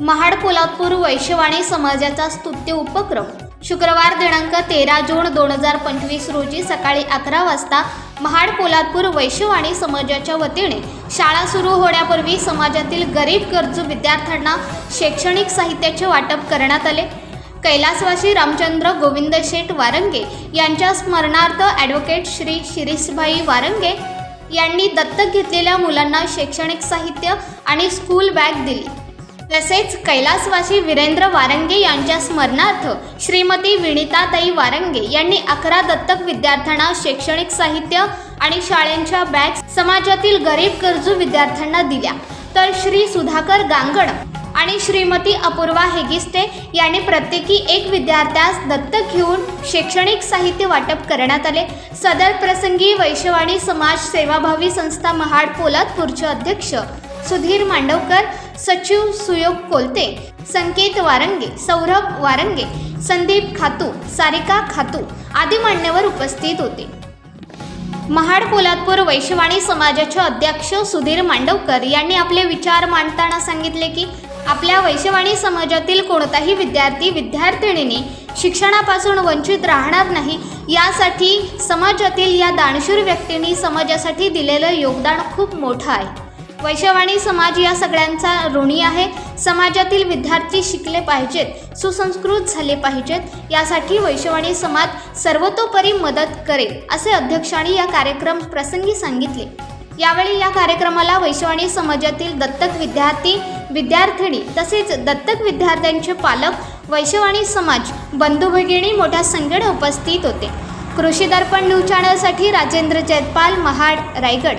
महाड कोल्हापूर वैश्यवाणी समाजाचा स्तुत्य उपक्रम. शुक्रवार दिनांक तेरा जून दोन हजार पंचवीस रोजी सकाळी अकरा वाजता महाड कोल्हापूर वैश्यवाणी समाजाच्या वतीने शाळा सुरू होण्यापूर्वी समाजातील गरीब गरजू विद्यार्थ्यांना शैक्षणिक साहित्याचे वाटप करण्यात आले. कैलासवासी रामचंद्र गोविंद शेठ वारंगे यांच्या स्मरणार्थ ॲडव्होकेट श्री शिरीषभाई वारंगे यांनी दत्तक घेतलेल्या मुलांना शैक्षणिक साहित्य आणि स्कूल बॅग दिली. तसेच कैलासवासी वीरेंद्र वारंगे यांच्या स्मरणार्थ श्रीमती विनिताताई वारंगे यांनी अकरा दत्तक विद्यार्थ्यांना शैक्षणिक साहित्य आणि शाळेंच्या बॅग समाजातील गरीब गरजू विद्यार्थ्यांना दिल्या. तर श्री सुधाकर गांगण आणि श्रीमती अपूर्वा हेगिस्टे यांनी प्रत्येकी एक विद्यार्थ्यास दत्तक घेऊन शैक्षणिक साहित्य वाटप करण्यात आले. सदर प्रसंगी वैश्यवाणी समाज सेवाभावी संस्था महाड पोलादपूरचे अध्यक्ष सुधीर मांडवकर सचिव सुयोग कोलते संकेत वारंगे सौरभ वारंगे संदीप खातू सारिका खातू आदी मान्यवर उपस्थित होते. महाड पोलादपूर वैश्यवाणी समाजाचे अध्यक्ष सुधीर मांडवकर यांनी आपले विचार मांडताना सांगितले की आपल्या वैश्यवाणी समाजातील कोणताही विद्यार्थी विद्यार्थिनीने शिक्षणापासून वंचित राहणार नाही यासाठी समाजातील या दानशूर व्यक्तींनी समाजासाठी दिलेलं योगदान खूप मोठं आहे. वैश्यवाणी समाज या सगळ्यांचा ऋणी आहे. समाजातील विद्यार्थी शिकले पाहिजेत सुसंस्कृत झाले पाहिजेत. यासाठी वैश्यवाणी समाज सर्वतोपरी मदत करेल असे अध्यक्षांनी या कार्यक्रम प्रसंगी सांगितले. यावेळी या कार्यक्रमाला वैश्यवाणी समाजातील दत्तक विद्यार्थी विद्यार्थिनी तसेच दत्तक विद्यार्थ्यांचे पालक वैश्यवाणी समाज बंधू भगिनी मोठ्या संख्येने उपस्थित होते. कृषी दर्पण न्यूज चॅनलसाठी राजेंद्र जयपाल महाड रायगड.